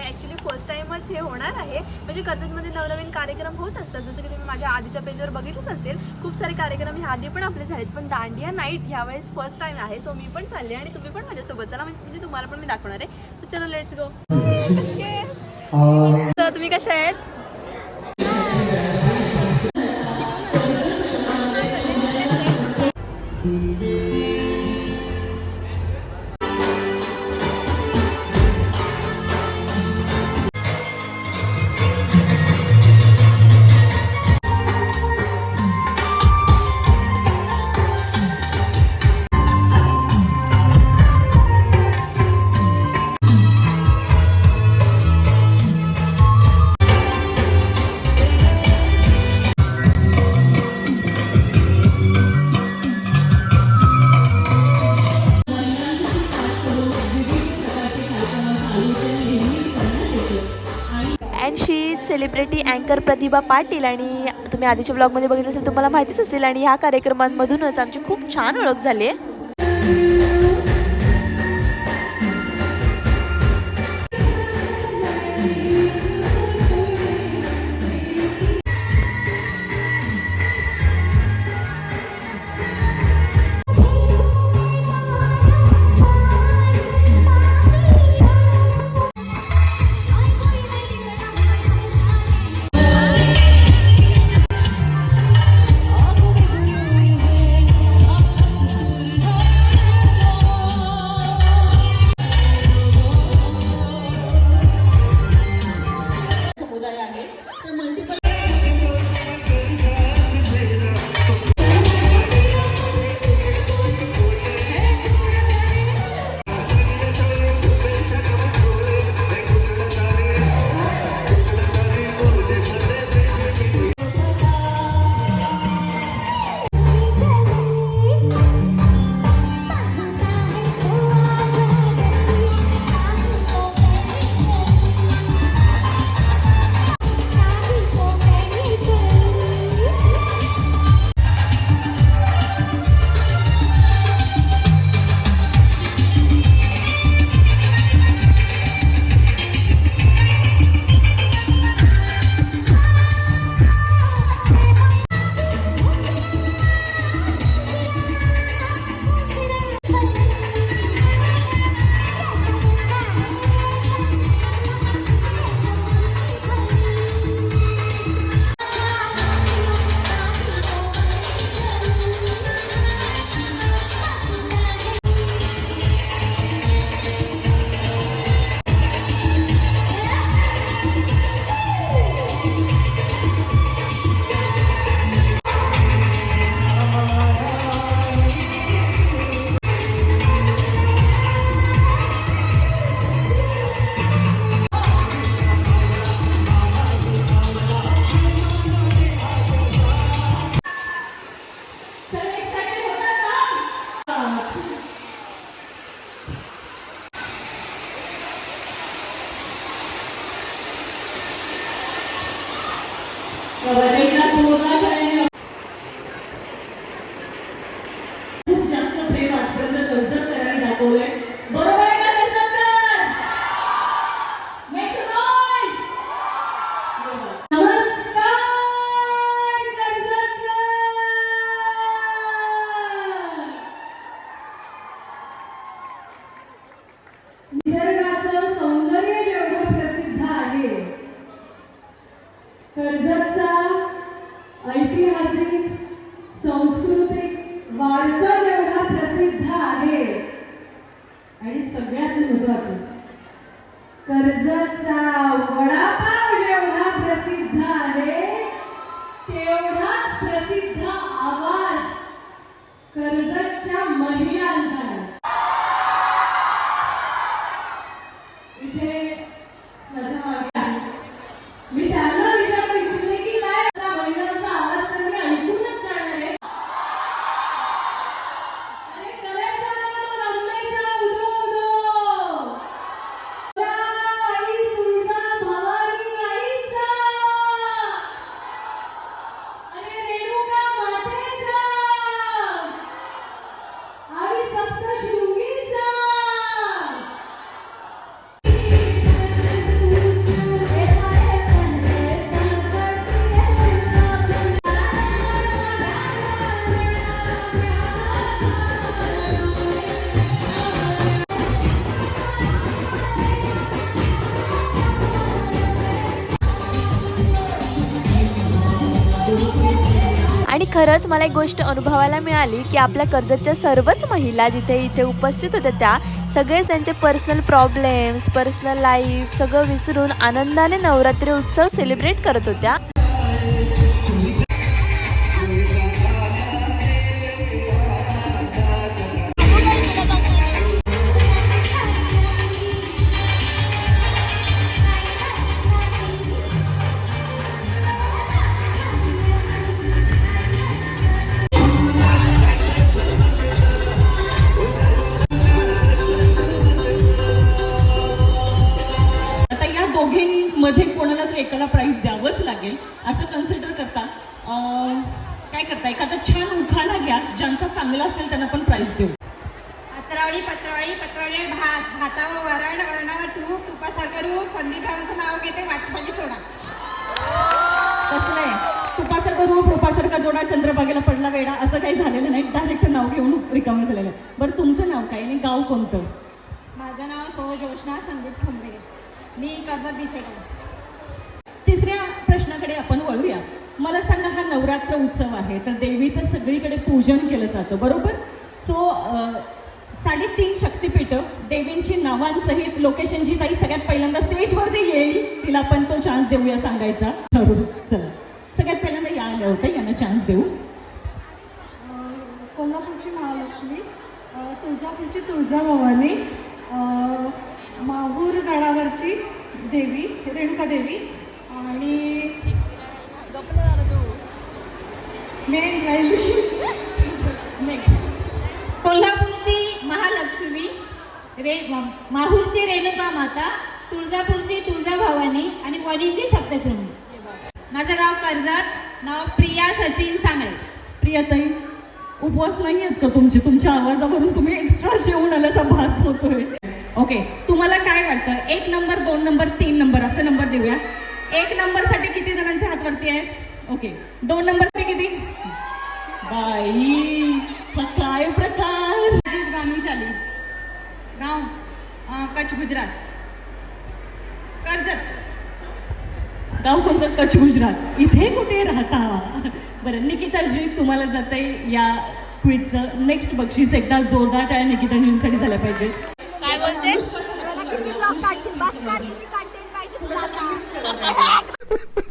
आहे. Actually first टाइमच हे होणार आहे. म्हणजे कर्जतमध्ये नवनवीन कार्यक्रम होत असतात. जसं की तुम्ही माझ्या आधीच्या पेजवर बघितलंच असेल खूप सारे कार्यक्रम ह्या आधी पण आपले झालेत. पण दांडिया नाईट ह्यावेळेस फर्स्ट टाइम आहे. सो मी पण चालले आणि तुम्ही पण माझ्यासोबत चला. म्हणजे, म्हणजे तुम्हाला पण मी दाखवणार आहे. सो चलो लेट्स गो तर तुम्ही कशा आहेत? अँड सेलिब्रिटी अँकर प्रतिभा पाटील आणि तुम्ही आधीच्या ब्लॉगमध्ये बघितलं असेल तुम्हाला माहितीच असेल आणि ह्या कार्यक्रमांमधूनच आमची खूप छान ओळख झाली आहे. రచయిత పూర్ణ आणि खरंच मला एक गोष्ट अनुभवायला मिळाली की आपल्या कर्जतच्या सर्वच महिला जिथे इथे उपस्थित होत्या त्या सगळेच त्यांचे पर्सनल प्रॉब्लेम्स पर्सनल लाईफ सगळं विसरून आनंदाने नवरात्री उत्सव सेलिब्रेट करत होत्या. काय करता. एखादा छान उखाणा घ्या ज्यांचा चांगला असेल त्यांना पण प्राईज देऊ. पत्रावळी पत्रावळी पत्रावळी भात. भातावर वरण वरणावर तूप तुपासारखं रूप. संदीप भावांचं नाव घेते वाटभाजी सोडा. कसलं आहे तुपासारखं रूप रूपासारखा जोडा चंद्रबागेला पडला वेडा असं काही झालेलं नाही. डायरेक्ट नाव घेऊन रिकामं झालेलं. आहे बरं तुमचं नाव काय? आणि गाव कोणतं? माझं नाव सो जोशना संदीप ठोंबरे. मी कर्जत दिसेगाव तिसऱ्या प्रश्नाकडे आपण वळूया. मला सांगा हा नवरात्र उत्सव आहे तर देवीचं सगळीकडे पूजन केलं जातं बरोबर? सो साडेतीन शक्तिपीठं देवींची नावांसहित लोकेशनची ताई सगळ्यात पहिल्यांदा स्टेजवरती येईल तिला पण तो चान्स देऊया सांगायचा. ठरवू चला. सगळ्यात पहिल्यांदा या आल्या होत्या यांना चान्स देऊ. कोल्हापूरची महालक्ष्मी तुळजापूरची तुळजाभवानी माहूर गडावरची देवी रेणुका देवी आणि कोल्हापूरची महालक्ष्मी रे माहूरची रेणुका माता तुळजापूरची तुळजाभवानी आणि वडीची सप्तशृंगी. माझं नाव कर्जत नाव प्रिया सचिन सांगळे. प्रियाताई उपवास नाही आहेत का तुमचे? तुमच्या आवाजावरून तुम्ही एक्स्ट्रा जेवण आल्याचा भास होतोय. ओके तुम्हाला काय वाटतं? एक नंबर दोन नंबर तीन नंबर असे नंबर देऊया. एक नंबरसाठी किती जणांचे हात वरती आहेत ओके. दोन नंबरसाठी किती? बाई काय प्रकार भानुशाली गाव कच्छ गुजरात. कर्जत. गाव कोणतं? कच्छ गुजरात. इथे कुठे राहता? बरं निकिताजी तुम्हाला जाते या क्विजचं नेक्स्ट बक्षीस. एकदा जोरदार टाळ्या निकिताजींसाठी झालं पाहिजे काय बोलते किती ब्लॉग काढशील? बस कर किती कंटेंट पाहिजे तुला também.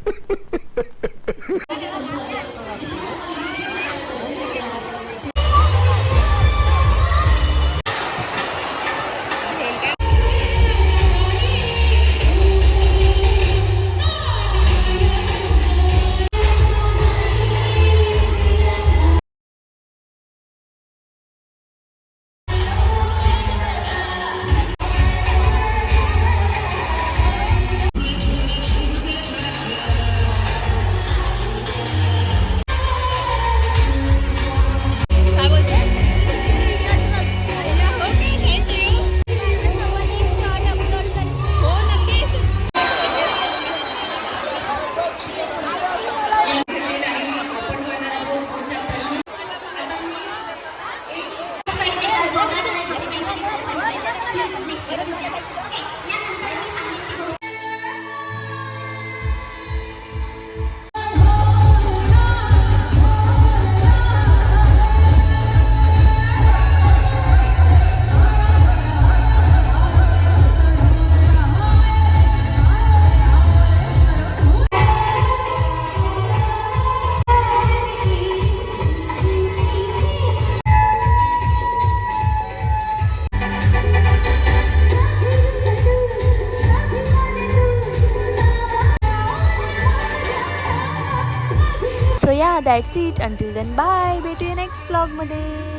so yeah that's it until then bye भेटूया नेक्स्ट ब्लॉगमध्ये